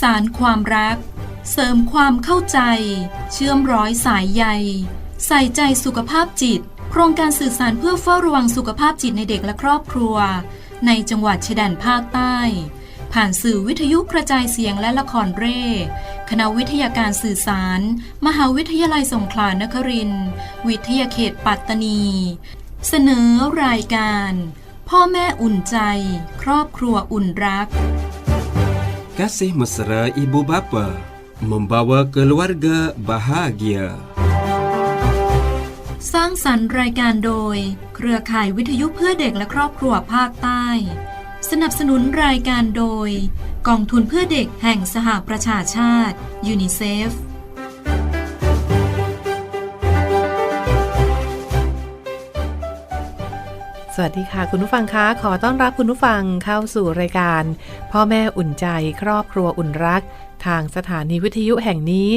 สารความรัก เสริมความเข้าใจ เชื่อมร้อยสายใย ใส่ใจสุขภาพจิต โครงการสื่อสารเพื่อเฝ้าระวังสุขภาพจิตในเด็กและครอบครัว ในจังหวัดชายแดนภาคใต้ ผ่านสื่อวิทยุกระจายเสียงและละครเร่ คณะวิทยาการสื่อสาร มหาวิทยาลัยสงขลานครินทร์วิทยาเขตปัตตานี เสนอรายการ พ่อแม่อุ่นใจ ครอบครัวอุ่นรัก Kasih mesra ibu bapa membawa keluarga bahagia. สร้างสรรค์รายการโดย เครือข่ายวิทยุเพื่อเด็กและครอบครัวภาคใต้ สนับสนุนรายการโดย กองทุนเพื่อเด็กแห่งสหประชาชาติยูนิเซฟ วัสดีค่ะ คุณผู้ฟังคะ ขอต้อนรับคุณผู้ฟังเข้าสู่รายการ พ่อแม่อุ่นใจครอบครัวอุ่นรัก ทางสถานีวิทยุแห่งนี้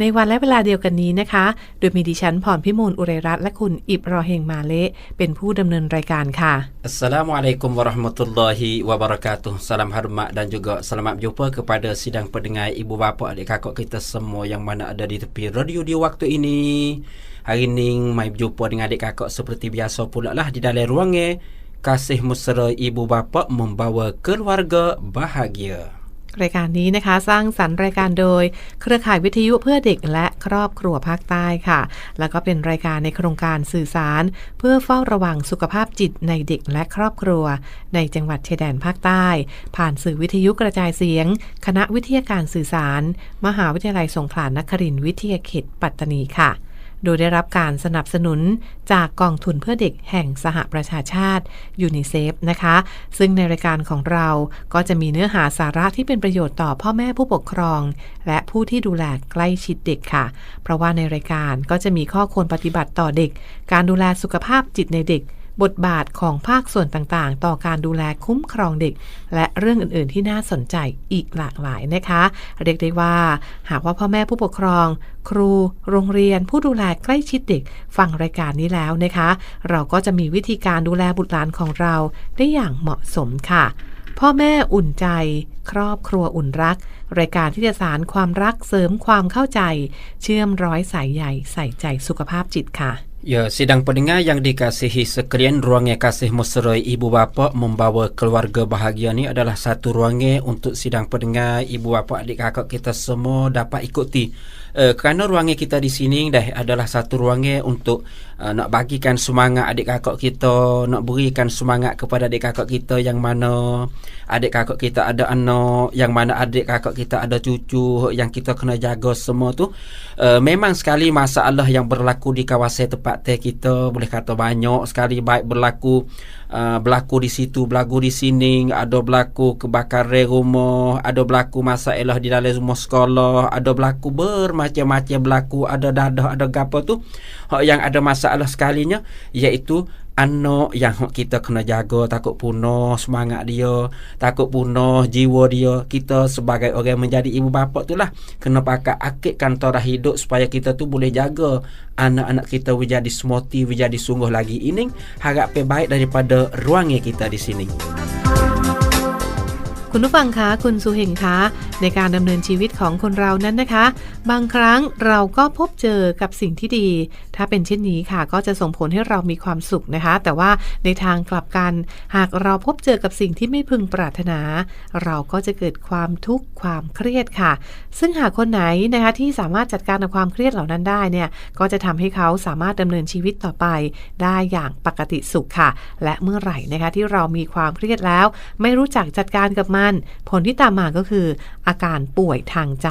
ในวันและเวลาเดียวกันนี้นะคะ โดยมีดิฉันพรพิมลอุไรรัตน์และคุณอิบรอเฮงมาเละเป็นผู้ดำเนินรายการค่ะอัสสลามุอะลัยกุมวะราะห์มะตุลลอฮิวะบะเราะกาตุฮ์ Salam hormat dan juga selamat jumpa kepada sidang pendengar ibu bapa adik kakak kita semua yang mana ada di tepi radio di waktu ini Hari ni mai berjumpa dengan adik kakak seperti biasa pula lah di dalam ruangnya. Kasih mesra ibu bapa membawa keluarga bahagia. รายการนี้นะคะสร้างสรรค์รายการโดย เครือข่ายวิทยุเพื่อเด็กและครอบครัวภาคใต้ค่ะ แล้วก็เป็นรายการในโครงการสื่อสาร เพื่อเฝ้าระวังสุขภาพจิตในเด็กและครอบครัว ในจังหวัดชายแดนภาคใต้ ผ่านสื่อวิทยุกระจายเสียง คณะวิทยาการสื่อสาร มหาวิทยาลัยสงขลานครินทร์วิทยาเขตปัตตานีค่ะ โดยได้รับการสนับสนุนจากกองทุนเพื่อเด็กแห่งสหประชาชาติยูนิเซฟนะคะ ซึ่งในรายการของเราก็จะมีเนื้อหาสาระที่เป็นประโยชน์ต่อพ่อแม่ผู้ปกครอง และผู้ที่ดูแลใกล้ชิดเด็กค่ะ เพราะว่าในรายการก็จะมีข้อควรปฏิบัติต่อเด็ก การดูแลสุขภาพจิตในเด็ก บทบาทของภาคส่วนต่างๆ ต่อการดูแลคุ้มครองเด็ก และเรื่องอื่นๆ ที่น่าสนใจอีกหลากหลายนะคะ เรียกได้ว่า หากว่าพ่อแม่ผู้ปกครอง ครู โรงเรียน ผู้ดูแลใกล้ชิดเด็ก ฟังรายการนี้แล้วนะคะ เราก็จะมีวิธีการดูแลบุตรหลานของเราได้อย่างเหมาะสมค่ะพ่อแม่อุ่นใจ ครอบครัวอุ่นรัก รายการที่จะสารความรักเสริมความเข้าใจ เชื่อมร้อยสายใยใส่ใจสุขภาพจิตค่ะ Ya, sidang pendengar yang dikasihi sekalian, ruangnya kasih mesra ibu bapa membawa keluarga bahagia ni adalah satu ruangnya untuk sidang pendengar ibu bapa adik kakak kita semua dapat ikuti. Uh, kerana ruangnya kita di sini dah adalah satu ruangnya untuk uh, nak bagikan semangat adik kakak kita, nak berikan semangat kepada adik kakak kita yang mana adik kakak kita ada anak, yang mana adik kakak kita ada cucu yang kita kena jaga semua tu. Uh, memang sekali masalah yang berlaku di kawasan tempat teh kita boleh kata banyak sekali baik berlaku uh, berlaku di situ berlaku di sini ada berlaku kebakaran rumah ada berlaku masalah di dalam rumah sekolah ada berlaku bermacam-macam berlaku ada dadah ada gapo tu hak yang ada masalah sekalinya iaitu anak yang hak kita kena jaga takut punah semangat dia takut punah jiwa dia kita sebagai orang menjadi ibu bapa tu lah kena pakai akidkan tarah hidup supaya kita tu boleh jaga anak-anak kita menjadi semoti menjadi sungguh lagi ini harap baik daripada ruangnya kita di sini คุณผู้ฟังคะ คุณสุเฮงคะ ในการดำเนินชีวิตของคนเรานั้นนะคะ บางครั้งเราก็พบเจอกับสิ่งที่ดี ถ้าเป็นเช่นนี้ค่ะ ก็จะส่งผลให้เรามีความสุขนะคะ แต่ว่าในทางกลับกัน หากเราพบเจอกับสิ่งที่ไม่พึงปรารถนา เราก็จะเกิดความทุกข์ความเครียดค่ะ ซึ่งหากคนไหนนะคะที่สามารถจัดการกับความเครียดเหล่านั้นได้เนี่ยก็จะทำให้เขาสามารถดำเนินชีวิตต่อไป ได้อย่างปกติสุขค่ะ และเมื่อไหร่นะคะที่เรามีความเครียดแล้ว ไม่รู้จักจัดการกับมัน ผลที่ตามมาก็คืออาการป่วยทางใจ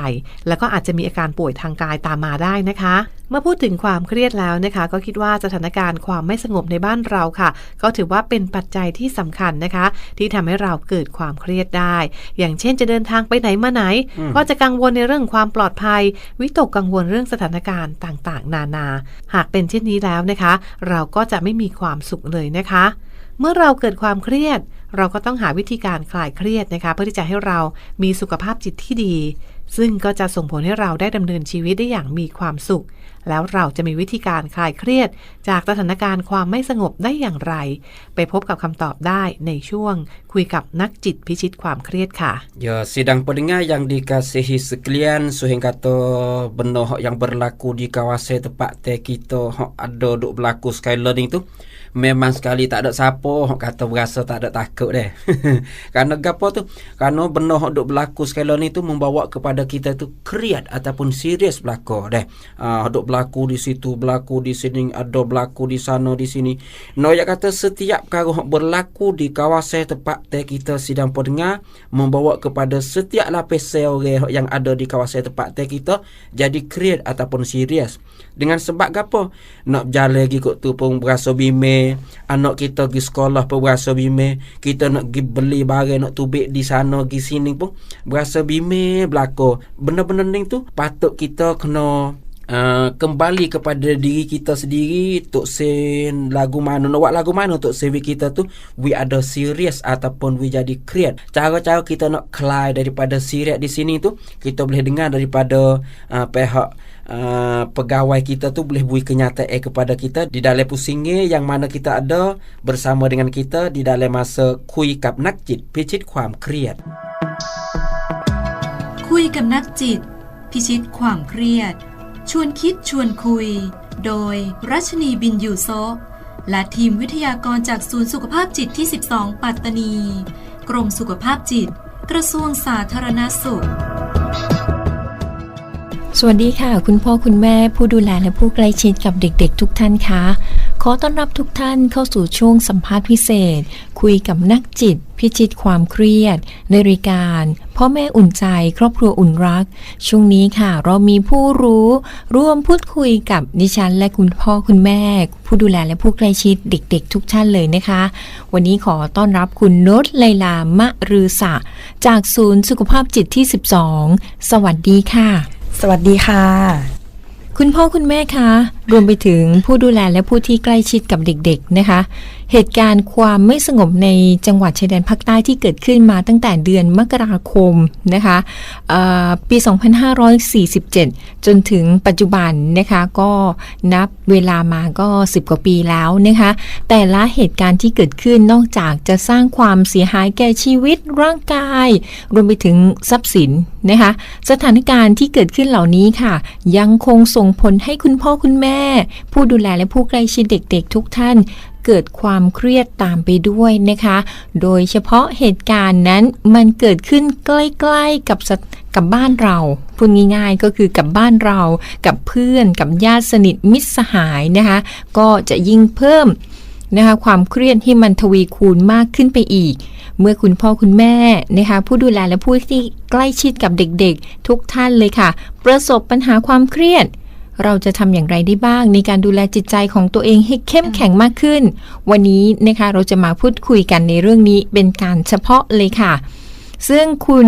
แล้วก็อาจจะมีอาการป่วยทางกายตามมาได้นะคะ เมื่อพูดถึงความเครียดแล้วนะคะ ก็คิดว่าสถานการณ์ความไม่สงบในบ้านเราค่ะ ก็ถือว่าเป็นปัจจัยที่สำคัญนะคะ ที่ทำให้เราเกิดความเครียดได้ อย่างเช่นจะเดินทางไปไหนมาไหน ก็จะกังวลในเรื่องความปลอดภัย วิตกกังวลเรื่องสถานการณ์ต่างๆ นานา หากเป็นเช่นนี้แล้วนะคะ เราก็จะไม่มีความสุขเลยนะคะ เมื่อเราเกิดความเครียด เราก็ต้องหาวิธีการคลายเครียดนะคะ เพื่อที่จะให้เรามีสุขภาพจิตที่ดี ซึ่งก็จะส่งผลให้เราได้ดำเนินชีวิตได้อย่างมีความสุข แล้วเราจะมีวิธีการคลายเครียด จากสถานการณ์ความไม่สงบได้อย่างไร ไปพบกับคำตอบได้ในช่วง คุยกับนักจิตพิชิตความเครียดค่ะ Ya, sidang pendengar yang dikasihi sekalian, suhing kata benda hak yang berlaku di kawasan tempat teh kita hak ada duk berlaku skydiving tu memang sekali tak ada siapa hak kata berasa tak ada takut deh. Karena gapo tu? Karena benda hak duk berlaku skydiving tu membawa kepada kita tu kriat ataupun serius berlaku deh. Ah, hak duk berlaku di situ, berlaku di sini, ada berlaku di sana di sini. No ya kata setiap perkara berlaku di kawasan tempat teh kita sidang pendengar membawa kepada setiap lapisan orang yang ada di kawasan tempat teh kita jadi create ataupun serius. Dengan sebab gapo? Nak berjalan lagi kot tu pun berasa bime, anak kita pergi sekolah pun berasa bime, kita nak pergi beli barang nak tubik di sana pergi sini pun berasa bime Benda-benda ni tu patut kita kena Uh, kembali kepada diri kita sendiri Tok Sen lagu mana Nak buat lagu mana Tok Sen kita tu We ada serious Ataupun we jadi create. Cara-cara kita nak climb Daripada serius di sini tu Kita boleh dengar daripada uh, Pihak uh, Pegawai kita tu Boleh beri kenyataan kepada kita Di dalam pusingnya Yang mana kita ada Bersama dengan kita Di dalam masa Kui kap nak jit Picit kuam create. คุ ยกับนักจิต พิชิตความเครียด ชวนคิดชวนคุย โดยรัชนีบินยูโซและทีมวิทยากรจากศูนย์สุขภาพจิตที่ 12 ปัตตานี กรมสุขภาพจิต กระทรวงสาธารณสุข สวัสดีค่ะ คุณพ่อคุณแม่ผู้ดูแลและผู้ใกล้ชิดกับเด็กๆ ทุกท่านคะ ขอต้อนรับทุกท่านเข้าสู่ช่วงสัมภาษณ์พิเศษ คุยกับนักจิต พิชิตความเครียด ในรายการพ่อแม่อุ่นใจ ครอบครัวอุ่นรัก ช่วงนี้ค่ะ เรามีผู้รู้ ร่วมพูดคุยกับดิฉันและคุณพ่อคุณแม่ ผู้ดูแลและผู้ใกล้ชิดเด็กๆ ทุกท่านเลยนะคะ วันนี้ขอต้อนรับคุณโนตไลลามะรือสะ จากศูนย์สุขภาพจิตที่ 12 สวัสดีค่ะ สวัสดีค่ะ คุณพ่อคุณแม่คะ รวมไปถึงผู้ดูแลและผู้ที่ใกล้ชิดกับเด็กๆนะคะ เหตุการณ์ความไม่สงบในจังหวัดชายแดนภาคใต้ที่เกิดขึ้นมาตั้งแต่เดือนมกราคมนะคะเอ่อปี 2547 จนถึงปัจจุบันนะคะก็นับเวลามาก็ 10 กว่าปีแล้วนะคะแต่ละเหตุการณ์ที่เกิดขึ้นนอกจากจะสร้างความเสียหายแก่ชีวิตร่างกาย รวมไปถึงทรัพย์สินนะคะสถานการณ์ที่เกิดขึ้นเหล่านี้ค่ะ ยังคงส่งผลให้คุณพ่อคุณแม่ ผู้ดูแลและผู้ใกล้ชิดเด็กๆทุกท่าน เกิดความเครียดตามไปด้วยนะคะ โดยเฉพาะเหตุการณ์นั้นมันเกิดขึ้นใกล้ๆกับกับบ้านเราพูดง่ายๆก็คือกับบ้านเรา กับเพื่อน กับญาติสนิทมิตรสหายนะคะ ก็จะยิ่งเพิ่มนะคะความเครียดที่มันทวีคูณมากขึ้นไปอีก เมื่อคุณพ่อคุณแม่นะคะผู้ดูแลและผู้ที่ใกล้ชิดกับเด็กๆ ทุกท่านเลยค่ะ ประสบปัญหาความเครียด เราจะทำอย่างไรได้บ้าง ในการดูแลจิตใจของตัวเองให้เข้มแข็งมากขึ้น วันนี้นะคะเราจะมาพูดคุยกันในเรื่องนี้เป็นการเฉพาะเลยค่ะ ซึ่งคุณ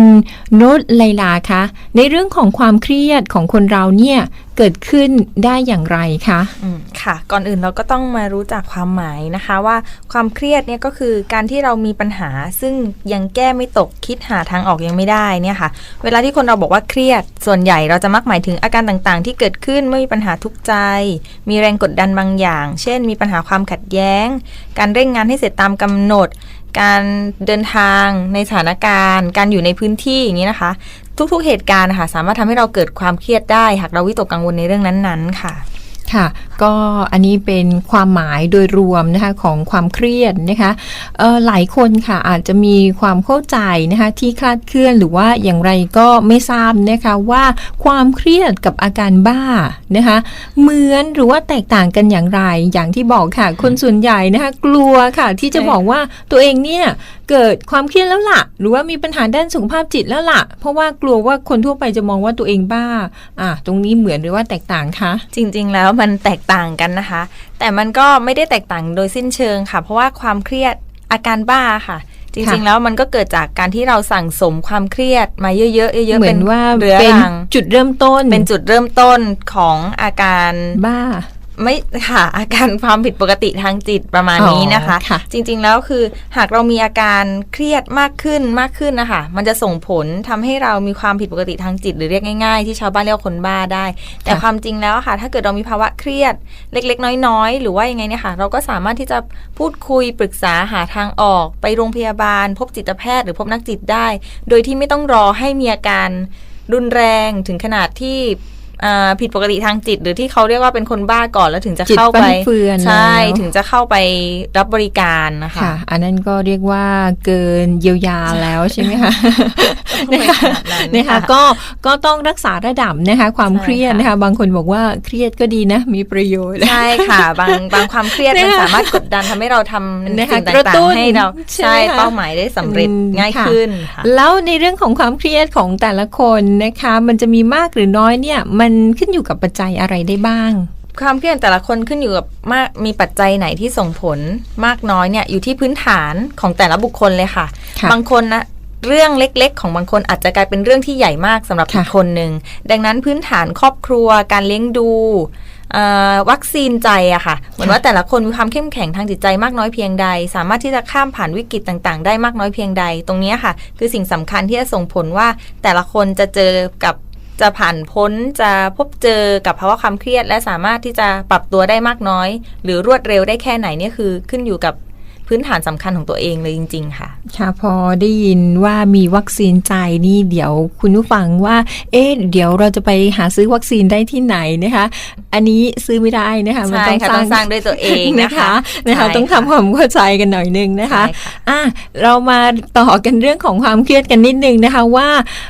โนตไลลาคะในเรื่องของความเครียดของคนเราเนี่ยเกิดขึ้นได้อย่างไรคะอืมค่ะ ก่อนอื่นเราก็ต้องมารู้จักความหมายนะคะว่าความเครียดเนี่ยก็คือการที่เรามีปัญหา ซึ่งยังแก้ไม่ตกคิดหาทางออกยังไม่ได้เนี่ยค่ะ เวลาที่คนเราบอกว่าเครียด ส่วนใหญ่เราจะมักหมายถึงอาการต่างๆ ที่เกิดขึ้นเมื่อมีปัญหาทุกใจ มีแรงกดดันบางอย่าง เช่น มีปัญหาความขัดแย้ง การเร่งงานให้เสร็จตามกำหนด การเดินทางในสถานการณ์ การอยู่ในพื้นที่อย่างนี้นะคะ ทุกๆเหตุการณ์นะคะสามารถทำให้เราเกิดความเครียดได้ หากเราวิตกกังวลในเรื่องนั้นๆ ค่ะ ค่ะ ก็อันนี้เป็นความหมายโดยรวมนะคะของความเครียดนะคะหลายคนค่ะอาจจะมีความเข้าใจนะคะที่คลาดเคลื่อนหรือว่าอย่างไรก็ไม่ทราบนะคะว่าความเครียดกับอาการบ้านะคะเหมือนหรือว่าแตกต่างกันอย่างไร อย่างที่บอกค่ะ คนส่วนใหญ่นะคะกลัวค่ะที่จะบอกว่าตัวเองเนี่ย เกิดความเครียดแล้วล่ะ หรือว่ามีปัญหาด้านสุขภาพจิตแล้วล่ะ เพราะว่ากลัวว่าคนทั่วไปจะมองว่าตัวเองบ้า อะตรงนี้เหมือนหรือว่าแตกต่างคะ จริง ๆ แล้วมันแตกต่างกันนะคะ แต่มันก็ไม่ได้แตกต่างโดยสิ้นเชิงค่ะ เพราะว่าความเครียดอาการบ้าค่ะจริงๆค่ะแล้วมันก็เกิดจากการที่เราสั่งสมความเครียดมาเยอะๆเยอะๆเหมืเป็อนนว่าเรื้อเป็นรังจุดเริ่มต้น เป็นจุดเริ่มต้นของอาการบ้า ไม่ค่ะอาการความผิดปกติทางจิตประมาณนี้นะคะอ๋อค่ะจริงๆแล้วคือหากเรามีอาการเครียดมากขึ้นมากขึ้นนะคะมันจะส่งผลทำให้เรามีความผิดปกติทางจิต หรือเรียกง่ายๆ ที่ชาวบ้านเรียกว่าคนบ้าได้ แต่ความจริงแล้วอะค่ะ ถ้าเกิดเรามีภาวะเครียดเล็ก ๆ น้อยๆ หรือว่ายังไงเนี่ยค่ะเราก็สามารถที่จะพูดคุยปรึกษาหาทางออก ไปโรงพยาบาล พบจิตแพทย์หรือพบนักจิตได้ โดยที่ไม่ต้องรอให้มีอาการรุนแรงถึงขนาดที่อ่า ผิดปกติทางจิต หรือที่เขาเรียกว่าเป็นคนบ้าก่อนแล้วถึงจะจิตเข้าฟั่ไปนเฟือนใช่แล้วถึงจะเข้าไปรับบริการนะคะค่ะอันนั้นก็เรียกว่าเกินเยียวยาแล้วใช่ไหมคะไม่นะคะขนาดนั้นนะคะค่ะก็ก็ต้องรักษาระดับนะคะ ความใช่เครียดค่ะนะคะ บางคนบอกว่าเครียดก็ดีนะ มีประโยชน์ใช่ค่ะ บางบางความเครียดมันนะคะสามารถกดดันทำให้เราทำนะคะสิ่งกระต่าตุ้งนๆให้เราใช่ใช่ไหมคะเป้าหมายได้สำเร็จอืมง่ายค่ะขึ้นค่ะแล้วในเรื่องของความเครียดของแต่ละคนนะคะ มันจะมีมากหรือน้อยเนี่ยมันขึ้นอยู่กับปัจจัยอะไรได้บ้าง ความเครียดแต่ละคนขึ้นอยู่กับมากมีปัจจัยไหนที่ส่งผลมากน้อยเนี่ยอยู่ที่พื้นฐานของแต่ละบุคคลเลยค่ะค่ะบางคนนะเรื่องเล็ก ๆ ของบางคนอาจจะกลายเป็นเรื่องที่ใหญ่มากสำหรับค่ะอีกคนหนึ่งดังนั้นพื้นฐานครอบครัวการเลี้ยงดูเอ่อวัคซีนใจอะค่ะ เหมือนว่าแต่ละคนมีความเข้มแข็งทางจิตใจมากน้อยเพียงใด สามารถที่จะข้ามผ่านวิกฤตต่างๆ ได้มากน้อยเพียงใด ตรงเนี้ยค่ะ คือสิ่งสำคัญที่จะส่งผลว่าแต่ละคนจะเจอกับ จะผ่านพ้นจะพบเจอกับภาวะความเครียด และสามารถที่จะปรับตัวได้มากน้อย หรือรวดเร็วได้แค่ไหนเนี่ยคือขึ้นอยู่กับ พื้นฐานสำคัญของตัวเองเลยจริง ๆ ค่ะ ค่ะพอได้ยินว่ามีวัคซีนใจนี่เดี๋ยวคุณผู้ฟังว่า เอ๊ะเดี๋ยวเราจะไปหาซื้อวัคซีนได้ที่ไหนนะคะ อันนี้ซื้อไม่ได้นะคะมันใช่ต้องค่ะสร้าต้องงสร้างด้วยตัวเองนะนะคะคะนะคะใช่ต้องทำความเข้าใจกันหน่อยนึงนะคะใช่ค่ะอะเรามาต่อกันเรื่องของความเครียดกันนิดนึงนะคะว่า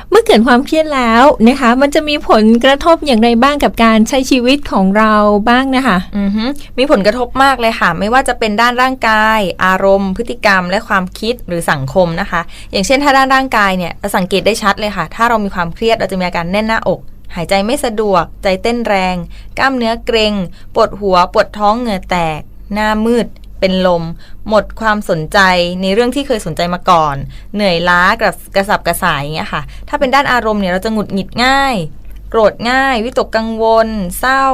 เมื่อเกิดความเครียดแล้วนะคะ มันจะมีผลกระทบอย่างไรบ้างกับการใช้ชีวิตของเราบ้างนะคะ อือฮึมีผลกระทบมากเลยค่ะ ไม่ว่าจะเป็นด้านร่างกายอาารมณ์ พฤติกรรม และความคิดหรือสังคมนะคะ อย่างเช่นถ้าด้านร่างกายเนี่ยเราสังเกตได้ชัดเลยค่ะ ถ้าเรามีความเครียดเราจะมีอาการแน่นหน้าอก หายใจไม่สะดวก ใจเต้นแรง กล้ามเนื้อเกร็งปวดหัวปวดท้องเหงื่อแตก หน้ามืด เป็นลม หมดความสนใจในเรื่องที่เคยสนใจมาก่อน เหนื่อยล้ากระกระสับกระส่ายอย่างเงี้ยค่ะ ถ้าเป็นด้านอารมณ์เนี่ยเราจะหงุดหงิดง่าย โกรธง่าย วิตกกังวล เศร้า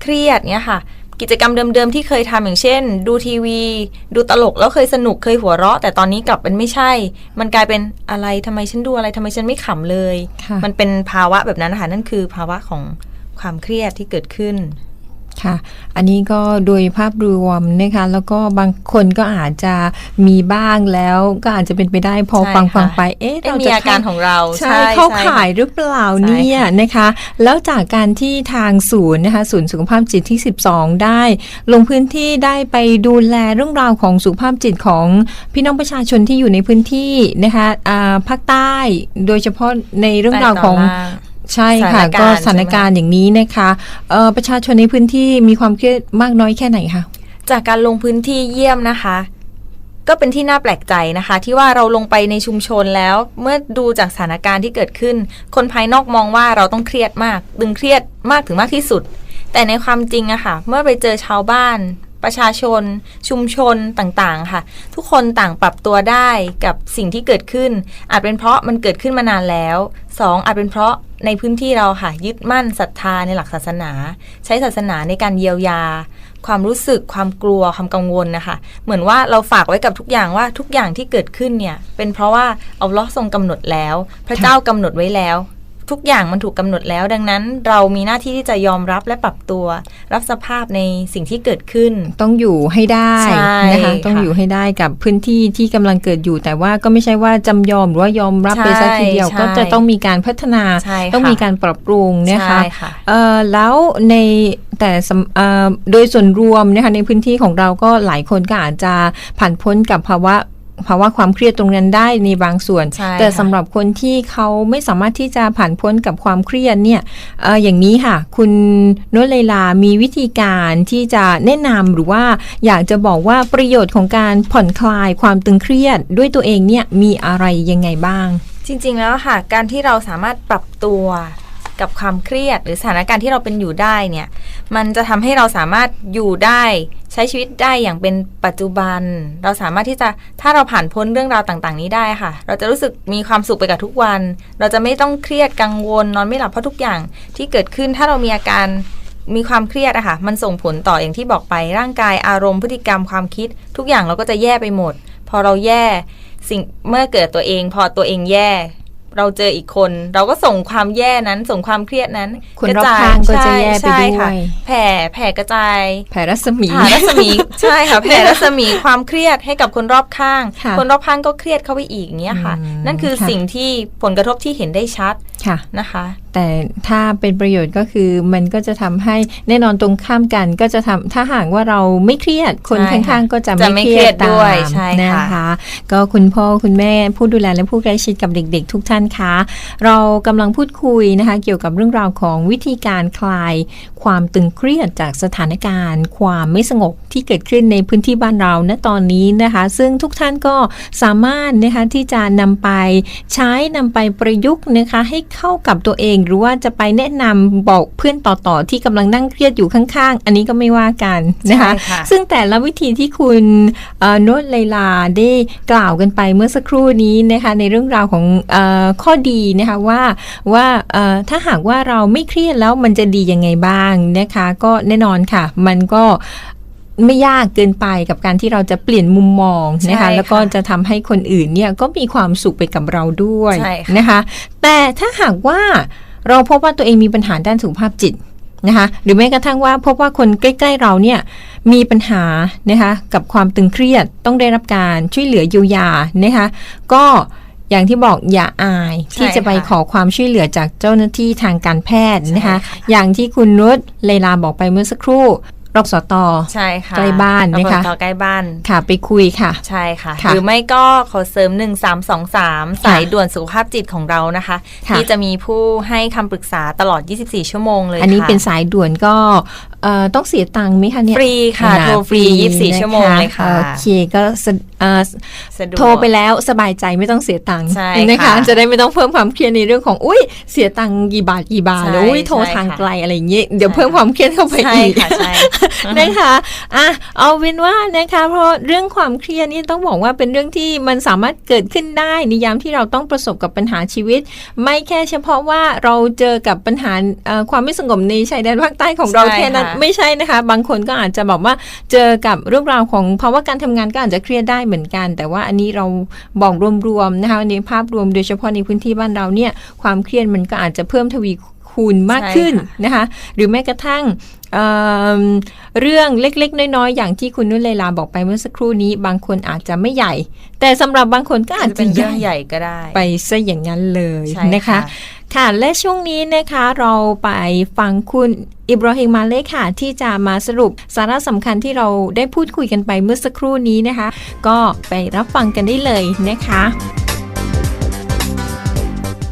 เครียดเนี้ยค่ะ กิจกรรมเดิมๆที่เคยทำอย่างเช่น ดูทีวี ดูตลกแล้วเคยสนุกเคยหัวเราะ แต่ตอนนี้กลับเป็นไม่ใช่ มันกลายเป็นอะไรทำไมฉันดูอะไรทำไมฉันไม่ขำเลยค่ะมันเป็นภาวะแบบนั้นนะคะนั่นคือภาวะของความเครียดที่เกิดขึ้น ค่ะ อันนี้ก็โดยภาพรวมนะคะแล้วก็บางคนก็อาจจะมีบ้างแล้วก็อาจจะเป็นไปได้พอใช่ฟังค่ะฟังไปเอ๊ะเอ๊ะเรามีจะอาการของเราใช่เข้าข่ายค่ะหรือเปล่าใช่เนี่ยค่ะนะคะ แล้วจากการที่ทางศูนย์นะคะศูนย์สุขภาพจิตที่ 12 ได้ ลงพื้นที่ได้ไปดูแลเรื่องราวของสุขภาพจิตของพี่น้องประชาชนที่อยู่ในพื้นที่นะคะอ่าภาคใต้โดยเฉพาะในเรื่องราวของแต่ต่ม ใช่ค่ะสถานการณ์ก็สถานการณ์อย่างนี้นะคะเอ่อประชาชนในพื้นที่มีความเครียดมากน้อยแค่ไหนคะจากการลงพื้นที่เยี่ยมนะคะ ก็เป็นที่น่าแปลกใจนะคะ ที่ว่าเราลงไปในชุมชนแล้ว เมื่อดูจากสถานการณ์ที่เกิดขึ้น คนภายนอกมองว่าเราต้องเครียดมากดึงเครียดมากถึงมากที่สุด แต่ในความจริงอะค่ะ เมื่อไปเจอชาวบ้านประชาชน ชุมชนต่างๆ ค่ะ ทุกคนต่างปรับตัวได้กับสิ่งที่เกิดขึ้น อาจเป็นเพราะมันเกิดขึ้นมานานแล้วสองอาจเป็นเพราะ ในพื้นที่เราค่ะยึดมั่นศรัทธาในหลักศาสนา ใช้ศาสนาในการเยียวยา ความรู้สึกความกลัวความกังวลนะคะ เหมือนว่าเราฝากไว้กับทุกอย่างว่าทุกอย่างที่เกิดขึ้นเนี่ยเป็นเพราะว่าเอาล้อทรงกำหนดแล้ว พระเจ้ากำหนดไว้แล้ว ทุกอย่างมันถูกกำหนดแล้ว ดังนั้นเรามีหน้าที่ที่จะยอมรับและปรับตัว รับสภาพในสิ่งที่เกิดขึ้น ต้องอยู่ให้ได้ใช่นะคะค่ะต้องอยู่ให้ได้กับพื้นที่ที่กำลังเกิดอยู่ แต่ว่าก็ไม่ใช่ว่าจำยอมหรือว่ายอมรับไปใช่ซะทีเดียวใช่ก็จะต้องมีการพัฒนาใช่ค่ะต้องมีการปรับปรุงนะคะใช่ค่ะเอ่อแล้วในแต่สำเอ่อโดยส่วนรวมนะคะในพื้นที่ของเราก็หลายคนก็อาจจะผ่านพ้นกับภาวะ ภาวะความเครียดตรงนั้นได้ในบางส่วนใช่แต่ค่ะสำหรับคนที่เขาไม่สามารถที่จะผ่านพ้นกับความเครียดเนี่ยเอ่ออย่างนี้ค่ะ คุณนุเลลามีวิธีการที่จะแนะนำหรือว่าอยากจะบอกว่าประโยชน์ของการผ่อนคลายความตึงเครียดด้วยตัวเองเนี่ยมีอะไรยังไงบ้าง จริง ๆ แล้วค่ะ การที่เราสามารถปรับตัว กับความเครียด หรือสถานการณ์ที่เราเป็นอยู่ได้เนี่ย มันจะทำให้เราสามารถอยู่ได้ใช้ชีวิตได้อย่างเป็นปัจจุบัน เราสามารถที่จะถ้าเราผ่านพ้นเรื่องราวต่าง ๆ นี้ได้ค่ะ เราจะรู้สึกมีความสุขไปกับทุกวัน เราจะไม่ต้องเครียดกังวล นอนไม่หลับเพราะทุกอย่างที่เกิดขึ้นถ้าเรามีอาการมีความเครียดอะค่ะ มันส่งผลต่ออย่างที่บอกไปร่างกายอารมณ์พฤติกรรมความคิด ทุกอย่างเราก็จะแย่ไปหมด พอเราแย่สิ่งเมื่อเกิดตัวเอง พอตัวเองแย่ เราเจออีกคน เราก็ส่งความแย่นั้น ส่งความเครียดนั้นคนกระรอบจายข้างก็จะใช่แย่ไปใช่ด้วยค่ะแผ่แผ่กระจาย แผ่รัศมีผ่ารัศมีใช่ค่ะแผ่รัศมีความเครียดให้กับคนรอบข้างค่ะคนรอบข้างก็เครียดเข้าไปอีกอย่างเงี้ยค่ะอืมนั่นคือค่ะสิ่งที่ผลกระทบที่เห็นได้ชัด ค่ะนะคะ แต่ถ้าเป็นประโยชน์ก็คือมันก็จะทำให้แน่นอนตรงข้ามกันก็จะทำถ้าหากว่าเราไม่เครียดคนใช่ข้าค่ะงๆ ก็จะจะไม่ไม่เครียดเครียดด้วยตามใช่ค่ะนะคะ ก็คุณพ่อคุณแม่ผู้ดูแลและผู้ใกล้ชิดกับเด็กๆ ทุกท่านคะ เรากำลังพูดคุยนะคะ เกี่ยวกับเรื่องราวของวิธีการคลายความตึงเครียดจากสถานการณ์ ความไม่สงบที่เกิดขึ้นในพื้นที่บ้านเราณตอนนี้นะคะ ซึ่งทุกท่านก็สามารถนะคะที่จะนำไปใช้นำไปประยุกต์นะคะให้เข้ากับตัวเอง หรือว่าจะไปแนะนำบอกเพื่อนต่อๆ ที่กำลังนั่งเครียดอยู่ข้างๆ อันนี้ก็ไม่ว่ากันนะคะใช่ค่ะซึ่งแต่ละวิธีที่คุณเอ่อโนุชไลลาได้กล่าวกันไปเมื่อสักครู่นี้นะคะในเรื่องราวของเออข้อดีนะคะว่าว่าเอ่อถ้าหากว่าเราไม่เครียดแล้วมันจะดียังไงบ้างนะคะ ก็แน่นอนค่ะ มันก็ ไม่ยากเกินไปกับการที่เราจะเปลี่ยนมุมมองนะใช่คะค่ะแล้วก็จะทำให้คนอื่นเนี่ยก็มีความสุขไปกับเราด้วยใช่ค่ะนะคะ แต่ถ้าหากว่าเราพบว่าตัวเองมีปัญหาด้านสุขภาพจิตนะคะหรือแม้กระทั่งว่าพบว่าคนใกล้ๆเราเนี่ยมีปัญหานะคะกับความตึงเครียดต้องได้รับการช่วยเหลือเยียวยานะคะก็อย่างที่บอกอย่าอายใช่ที่จะไปค่ะขอความช่วยเหลือจากเจ้าหน้าที่ทางการแพทย์นะคะใช่ค่ะอย่างที่คุณนุชเลลาบอกไปเมื่อสักครู่ รกสตใช่ค่ะใกล้บ้านนะคะอำเภอต่อใกล้บ้านค่ะ ไปคุยค่ะ ใช่ค่ะค่ะ หรือไม่ก็ขอเสริม 1323 สายด่วนสุขภาพจิตของเรานะคะค่ะที่จะมีผู้ให้คำปรึกษาตลอด 24 ชั่วโมงเลยอันนี้ค่ะเป็นสายด่วนก็เอ่อต้องเสียตังค์ไหมคะเนี่ยฟรีค่ะอ่าโทรฟรีนะคะ24 ชั่วโมงเลยค่ะโอเคก็สะเอ่อสะดวกโทรไปแล้วสบายใจไม่ต้องเสียตังค์ใช่นะคะค่ะจะได้ไม่ต้องเพิ่มความเครียดในเรื่องของอุ้ยเสียตังค์กี่บาทกี่บาทใช่แล้วอุ้ยโทรใช่ทางค่ะไกลอะไรอย่างเงี้ยเดี๋ยวใช่เพิ่มความเครียดเข้าไปใช่อีกค่ะใช่นะคะอะเอาเป็นว่านะคะเพราะเรื่องความเครียดนี่ต้องบอกว่าเป็นเรื่องที่มันสามารถเกิดขึ้นได้ในยามที่เราต้องประสบกับปัญหาชีวิต ไม่แค่เฉพาะว่าเราเจอกับปัญหาความไม่สงบในชายแดนภาคใต้ของเราใช่แค่นั้นไม่ใช่นะคะ บางคนก็อาจจะบอกว่าเจอกับเรื่องราวของภาวะการทำงานก็อาจจะเครียดได้เหมือนกัน แต่ว่าอันนี้เราบอกรวมๆนะคะในภาพรวมโดยเฉพาะในพื้นที่บ้านเราเนี่ยความเครียดมันก็อาจจะเพิ่มทวี คูณมากขึ้นใช่ค่ะนะคะ หรือแม้กระทั่งเอิ่มเรื่องเล็กๆ น้อยๆ อย่างที่คุณนุ่นเลลาบอกไปเมื่อสักครู่นี้ บางคนอาจจะไม่ใหญ่ แต่สำหรับบางคนก็อาจจะจะเป็นใหเรื่องญ่ใหญ่ก็ได้ ไปซะอย่างนั้นเลยใช่นะคะ ค่ะและช่วงนี้นะคะเราไปฟังคุณอิบราฮิมมาเลคค่ะ ที่จะมาสรุปสาระสำคัญที่เราได้พูดคุยกันไปเมื่อสักครู่นี้นะคะ ก็ไปรับฟังกันได้เลยนะคะ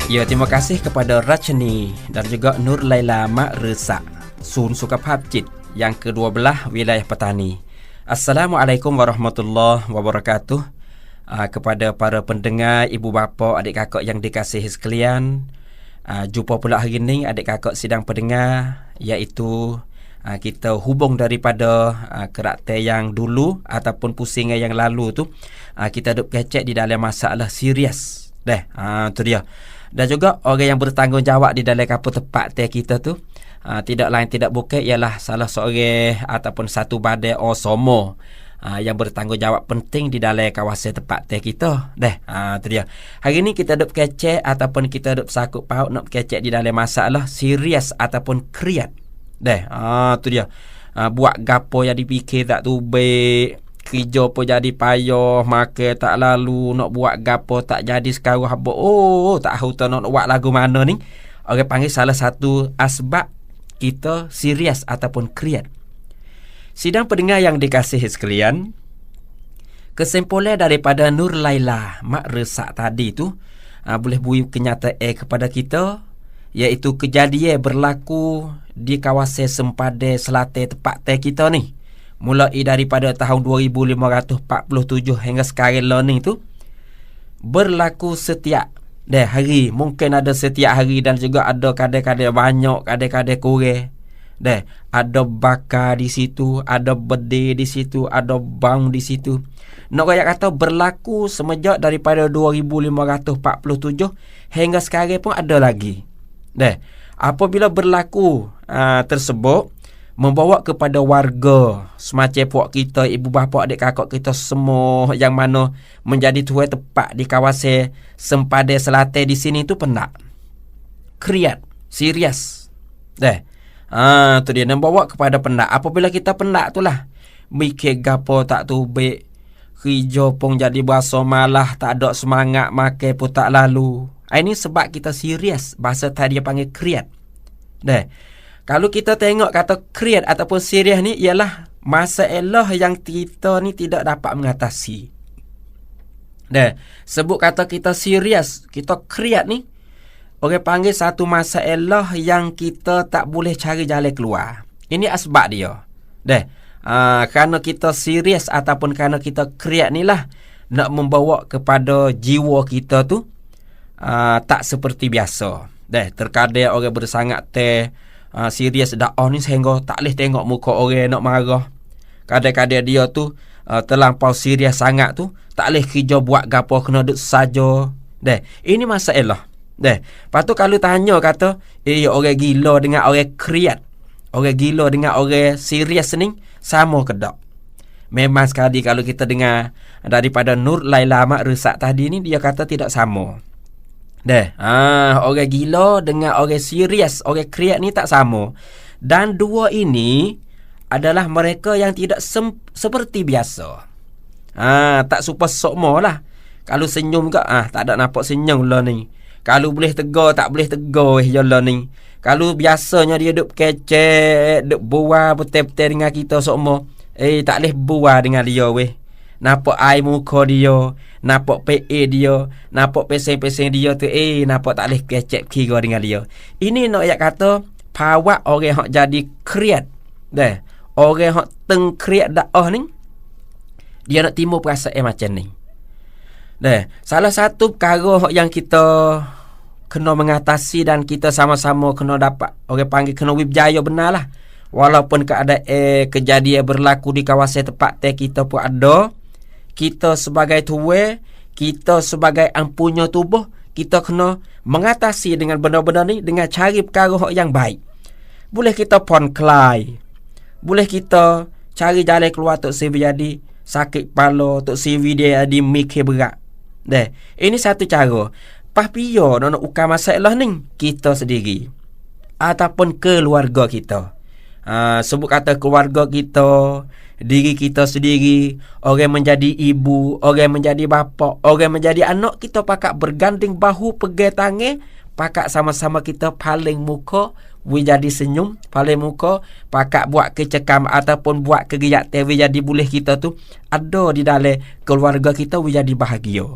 Ya, terima kasih kepada Rachni dan juga Nur Laila Mak Resa, Sun Sukapap Cit yang ke-12 wilayah Petani. Assalamualaikum warahmatullahi wabarakatuh. Uh, kepada para pendengar, ibu bapa, adik kakak yang dikasihi sekalian. Uh, jumpa pula hari ini adik kakak sidang pendengar iaitu uh, kita hubung daripada uh, karakter yang dulu ataupun pusingan yang lalu tu uh, kita duk kecek di dalam masalah serius. Deh, uh, tu dia. Dan juga orang yang bertanggungjawab di dalam kapal tempat teh kita tu uh, tidak lain tidak bukan ialah salah seorang ataupun satu badai osomo uh, yang bertanggungjawab penting di dalam kawasan tempat teh kita. Deh, uh, tu dia. Hari ni kita duk kecek ataupun kita duk sakut paut nak kecek di dalam masalah serius ataupun kriat. Deh, ah tu dia. Uh, buat gapo yang dipikir tak tu baik kerja pun jadi payah makan tak lalu nak buat gapo tak jadi sekarang haba oh tak tahu tu nak buat lagu mana ni. Orang panggil salah satu asbab kita serius ataupun kriat sidang pendengar yang dikasihi sekalian kesimpulan daripada Nur Laila mak resak tadi tu uh, boleh bui kenyataan kepada kita iaitu kejadian berlaku di kawasan sempade selatan tempat teh kita ni mulai daripada tahun 2547 hingga sekarang ni tu berlaku setiap deh hari. Mungkin ada setiap hari dan juga ada kadang-kadang banyak kadang-kadang kurang. Deh ada bakar di situ ada bede di situ ada bang di situ. Nak kaya kata berlaku semenjak daripada 2547 hingga sekarang pun ada lagi. Deh apabila berlaku uh, tersebut membawa kepada warga semacam puak kita, ibu bapa, adik kakak kita semua yang mana menjadi tuai tepat di kawasan sempadan selatan di sini tu penat. Kriat, serius. Deh. Ah, tu dia nak bawa kepada penat. Apabila kita penat tu lah. Mikir gapo tak tu baik. Kerja pun jadi bahasa malah tak ada semangat makan pun tak lalu. Ah, Ini sebab kita serius. Bahasa tadi dia panggil kriat. Deh. Kalau kita tengok kata create ataupun serius ni ialah masalah yang kita ni tidak dapat mengatasi. Dah, sebut kata kita serius, kita create ni orang panggil satu masalah yang kita tak boleh cari jalan keluar. Ini asbab dia. Dah, uh, kerana kita serius ataupun kerana kita create ni lah nak membawa kepada jiwa kita tu uh, tak seperti biasa. Dah, terkadang orang bersangat teh uh, serius dakwah ni sehingga tak boleh tengok muka orang nak marah. Kadang-kadang dia tu uh, terlampau serius sangat tu tak boleh kerja buat gapo kena duduk saja. Deh, ini masalah. Deh, lepas tu kalau tanya kata, eh orang gila dengan orang kriat. Orang gila dengan orang serius ni sama ke tak? Memang sekali kalau kita dengar daripada Nur Laila Mak Rusak tadi ni dia kata tidak sama. Deh, ah orang gila dengan orang serius, orang kriat ni tak sama. Dan dua ini adalah mereka yang tidak sem- seperti biasa. Ah, tak super sokmo lah. Kalau senyum ke, ah tak ada nampak senyum lah ni. Kalau boleh tegur, tak boleh tegur eh lah ni. Kalau biasanya dia duk kecek, duk buah betul-betul dengan kita sokmo. Eh, tak boleh buah dengan dia weh. Nampak air muka dia Nampak PA dia Nampak peseng-peseng dia tu Eh nampak tak boleh kecek kira dengan dia. Ini nak ayat kata Pawak orang yang jadi kreat Dah Orang yang teng kreat dakwah ni Dia nak timbul perasaan macam ni. Dah Salah satu perkara yang kita Kena mengatasi dan kita sama-sama kena dapat Orang panggil kena wibjaya benar lah Walaupun keadaan eh, kejadian berlaku di kawasan tempat teh kita pun ada kita sebagai tua, kita sebagai ampunya tubuh, kita kena mengatasi dengan benda-benda ni dengan cari perkara yang baik. Boleh kita pon kelai. Boleh kita cari jalan keluar tok CV jadi sakit kepala, tok CV dia jadi mikir berat. Deh, ini satu cara. Pas piyo nak nak ukar masalah ni kita sendiri ataupun keluarga kita. Ha, sebut kata keluarga kita, diri kita sendiri, orang menjadi ibu, orang menjadi bapa, orang menjadi anak, kita pakat berganding bahu pegang tangan, pakat sama-sama kita paling muka, we jadi senyum, paling muka, pakat buat kecekam ataupun buat kegeriak TV jadi boleh kita tu ada di dalam keluarga kita we jadi bahagia.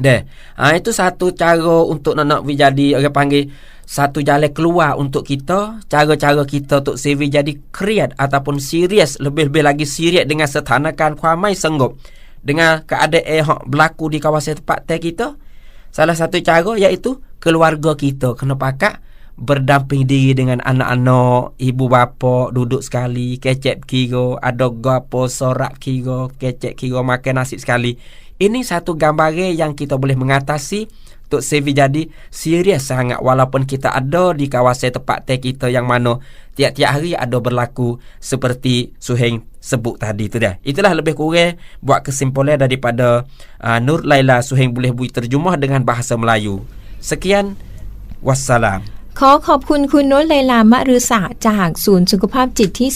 Deh, ha, itu satu cara untuk nak nak jadi orang panggil satu jalan keluar untuk kita. Cara-cara kita untuk CV jadi kreat ataupun serius lebih-lebih lagi serius dengan setanakan kuamai senggup. Dengan keadaan yang berlaku di kawasan tempat teh kita. Salah satu cara iaitu keluarga kita kena pakat berdamping diri dengan anak-anak, ibu bapa duduk sekali, kecek kira, ada gapo sorak kira, kecek kira makan nasi sekali. Ini satu gambaran yang kita boleh mengatasi Tok Sevi jadi serius sangat walaupun kita ada di kawasan tempat teh kita yang mana tiap-tiap hari ada berlaku seperti Suheng sebut tadi tu dah. Itulah lebih kurang buat kesimpulan daripada uh, Nur Laila Suheng boleh bui terjemah dengan bahasa Melayu. Sekian wassalam. ขอขอบคุณคุณโนตไลลามะรุษะจากศูนย์สุขภาพจิตที่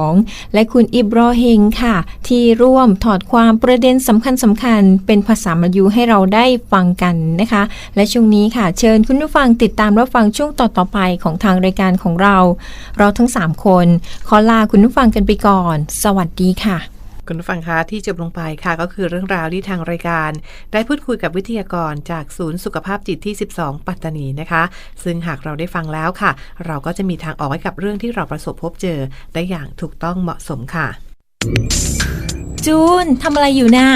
12 และคุณอิบรอเฮงค่ะ ที่ร่วมถอดความประเด็นสำคัญสำคัญๆเป็นภาษามลายูให้เราได้ฟังกันนะคะ และช่วงนี้ค่ะ เชิญคุณผู้ฟังติดตามรับฟังช่วงต่อๆไปของทางรายการของเรา เราทั้ง 3 คน ขอลาคุณผู้ฟังกันไปก่อน สวัสดีค่ะ คุณฟังคะที่จบลงไปค่ะ ก็คือเรื่องราวที่ทางรายการ ได้พูดคุยกับวิทยากรจากศูนย์สุขภาพจิตที่ 12 ปัตตานีนะคะ ซึ่งหากเราได้ฟังแล้วค่ะ เราก็จะมีทางออกให้กับเรื่องที่เราประสบพบเจอ ได้อย่างถูกต้องเหมาะสมค่ะ จูนทำอะไรอยู่น่ะ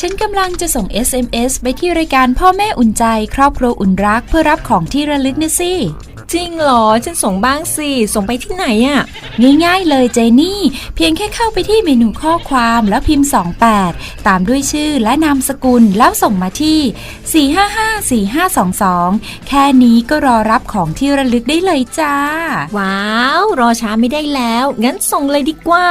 ฉันกำลังจะส่ง SMS ไปที่รายการพ่อแม่อุ่นใจ ครอบครัวอุ่นรักเพื่อรับของที่ระลึกนะสิ จริงเหรอ ฉันส่งบ้างสิ ส่งไปที่ไหนอะ ง่ายๆเลยเจนี่ เพียงแค่เข้าไปที่เมนูข้อความแล้วพิมพ์ 28 ตามด้วยชื่อและนามสกุลแล้วส่งมาที่ 4554522 แค่นี้ก็รอรับของที่ระลึกได้เลยจ้า ว้าว รอช้าไม่ได้แล้ว งั้นส่งเลยดีกว่า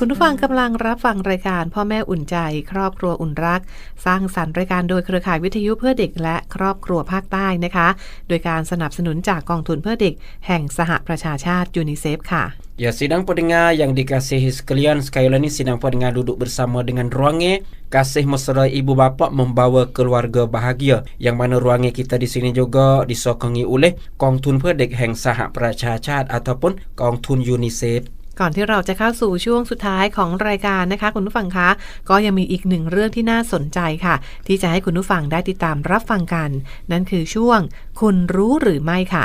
คุณผู้ฟังกำลังรับฟังรายการพ่อแม่อุ่นใจ ครอบครัวอุ่นรัก สร้างสรรค์รายการโดยเครือข่ายวิทยุเพื่อเด็กและครอบครัวภาคใต้นะคะ โดยการสนับสนุนจากกองทุนเพื่อเด็ก แห่งสหประชาชาติยูนิเซฟค่ะ Ya, sidang pendengar yang dikasihi sekalian, sekali lagi sidang pendengar duduk bersama dengan Ruangnya. Kasih mesra ibu bapa membawa keluarga bahagia. Yang mana Ruangnya kita di sini juga disokongi oleh Kongtun Perdek Heng Sahak Pracachat ataupun Kongtun UNICEF. ก่อนที่เราจะเข้าสู่ช่วงสุดท้ายของรายการนะคะ คุณผู้ฟังคะ ก็ยังมีอีกหนึ่งเรื่องที่น่าสนใจค่ะ ที่จะให้คุณผู้ฟังได้ติดตามรับฟังกัน นั่นคือช่วง คุณรู้หรือไม่ค่ะ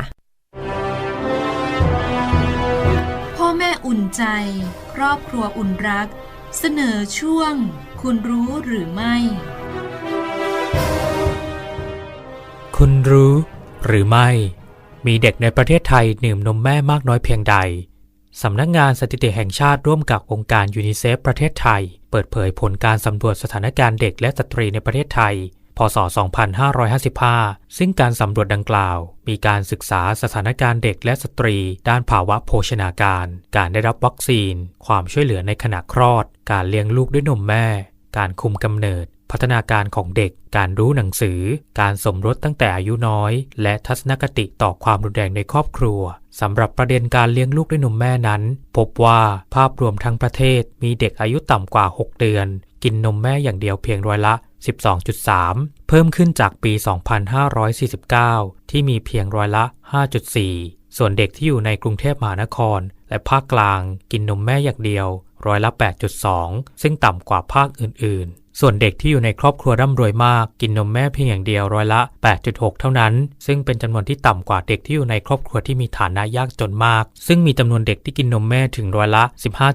พ่อแม่อุ่นใจ ครอบครัวอุ่นรัก เสนอช่วง คุณรู้หรือไม่ คุณรู้หรือไม่ มีเด็กในประเทศไทยดื่มนมแม่มากน้อยเพียงใด สำนักงานสถิติแห่งชาติร่วมกับองค์การยูนิเซฟประเทศไทย เปิดเผยผลการสำรวจสถานการณ์เด็กและสตรีในประเทศไทย พศ 2555 ซึ่งการสำรวจดังกล่าว มีการศึกษาสถานการณ์เด็กและสตรี ด้านภาวะโภชนาการ การได้รับวัคซีน ความช่วยเหลือในขณะคลอด การเลี้ยงลูกด้วยนมแม่ การคุมกำเนิด พัฒนาการของเด็ก การรู้หนังสือ การสมรสตั้งแต่อายุน้อย และทัศนคติต่อความรุนแรงในครอบครัวสำหรับประเด็นการเลี้ยงลูกด้วยนมแม่นั้น พบว่าภาพรวมทั้งประเทศมีเด็กอายุต่ำกว่า 6 เดือน กินนมแม่อย่างเดียวเพียงร้อยละ 12.3 เพิ่มขึ้นจากปี 2549 ที่มีเพียงร้อยละ 5.4 ส่วนเด็กที่อยู่ในกรุงเทพมหานคร และภาคกลาง กินนมแม่อย่างเดียวร้อยละ 8.2 ซึ่งต่ำกว่าภาคอื่นๆ ส่วนเด็กที่อยู่ในครอบครัวร่ำรวยมาก กินนมแม่เพียงอย่างเดียวร้อยละ 8.6 เท่านั้น ซึ่งเป็นจำนวนที่ต่ำกว่าเด็กที่อยู่ในครอบครัวที่มีฐานะยากจนมาก ซึ่งมีจำนวนเด็กที่กินนมแม่ถึงร้อยละ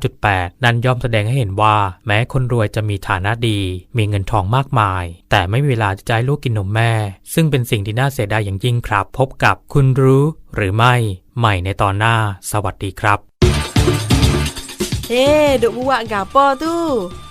15.8 นั่นย่อมแสดงให้เห็นว่า แม้คนรวยจะมีฐานะดี มีเงินทองมากมาย แต่ไม่มีเวลาจะให้ลูกกินนมแม่ ซึ่งเป็นสิ่งที่น่าเสียดายอย่างยิ่งครับ พบกับคุณรู้หรือไม่ใหม่ในตอนหน้า สวัสดีครับ Eh, duk buat gapo tu?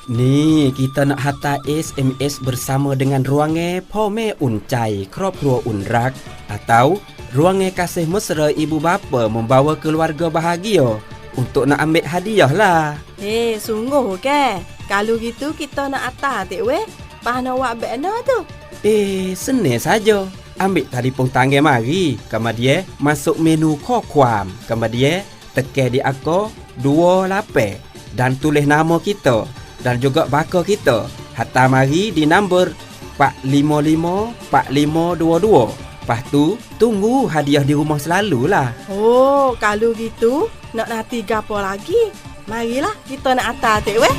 Ni, kita nak hantar SMS bersama dengan ruangnya Pome Uncai, keluarga Unrak atau ruangnya kasih mesra ibu bapa membawa keluarga bahagia untuk nak ambil hadiah lah. Eh, hey, sungguh ke? Kalau gitu kita nak atas tak weh? Pahal nak buat bekna tu? Eh, seni saja. Ambil telefon tangga mari. kemudian masuk menu kokuam. kemudian dia di aku akar 28 dan tulis nama kita dan juga bakal kita. Hantar mari di nombor 455 4522. Lepas tu, tunggu hadiah di rumah selalulah. Oh, kalau gitu nak nanti gapo lagi? Marilah kita nak atas tak weh?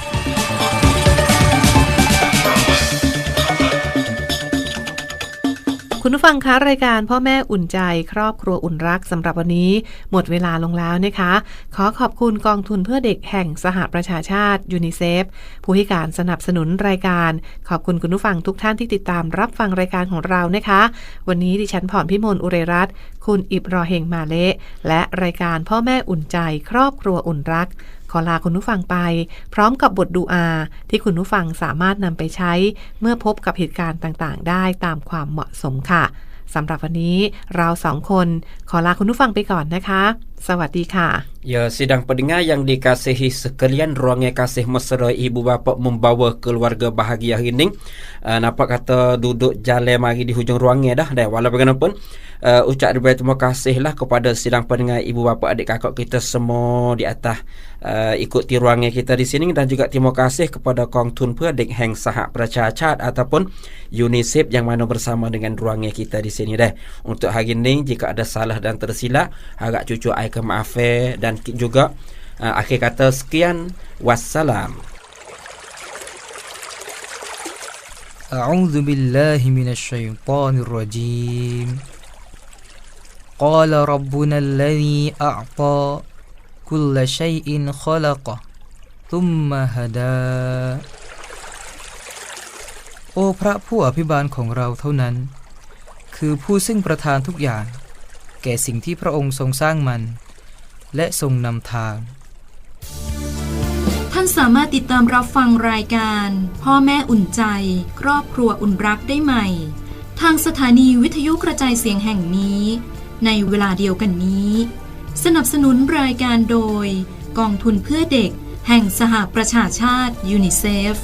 คุณผู้ฟังคะรายการพ่อแม่อุ่นใจ ครอบครัวอุ่นรักสำหรับวันนี้ หมดเวลาลงแล้วนะคะ ขอขอบคุณกองทุนเพื่อเด็กแห่งสหประชาชาติยูนิเซฟผู้ให้การสนับสนุนรายการ ขอบคุณคุณผู้ฟังทุกท่านที่ติดตามรับฟังรายการของเรานะคะ วันนี้ดิฉันผอมพิมลอุเรรัตน์ คุณอิบรอเฮงมาเละและรายการพ่อแม่อุ่นใจครอบครัวอุ่นรัก ขอลาคุณผู้ฟังไป พร้อมกับบทดูอา ที่คุณผู้ฟังสามารถนำไปใช้ เมื่อพบกับเหตุการณ์ต่างๆ ได้ตามความเหมาะสมค่ะสำหรับวันนี้เราสองคนขอลาคุณผู้ฟังไปก่อนนะคะสวัสดีค่ะ Ya, sidang pendengar yang dikasihi sekalian ruangnya kasih mesra ibu bapa membawa keluarga bahagia hari ini. Uh, nampak kata duduk jalan mari di hujung ruangnya dah. Dan Walau bagaimanapun, uh, ah, ucap ribuan terima kasihlah kepada sidang pendengar ibu bapa adik kakak kita semua di atas uh, ikuti ruangnya kita di sini. Dan juga terima kasih kepada Kong Tun Pua Dik Heng Sahak Percacat ataupun UNICEF yang mana bersama dengan ruangnya kita di sini dah. Untuk hari ini, jika ada salah dan tersilap, harap cucu I menyampaikan maaf eh, dan juga uh, akhir kata sekian wassalam. A'udzu billahi minasyaitonir rajim. Qala rabbuna alladhi a'ta kulla shay'in khalaqa thumma hada. โอ้พระผู้อภิบาลของเราเท่านั้น คือผู้ซึ่งประทานทุกอย่าง แก่สิ่งที่พระองค์ทรงสร้างมัน และทรงนำทาง ท่านสามารถติดตามรับฟังรายการ พ่อแม่อุ่นใจ ครอบครัวอุ่นรักได้ใหม่ ทางสถานีวิทยุกระจายเสียงแห่งนี้ ในเวลาเดียวกันนี้ สนับสนุนรายการโดย กองทุนเพื่อเด็ก แห่งสหประชาชาติยูนิเซฟ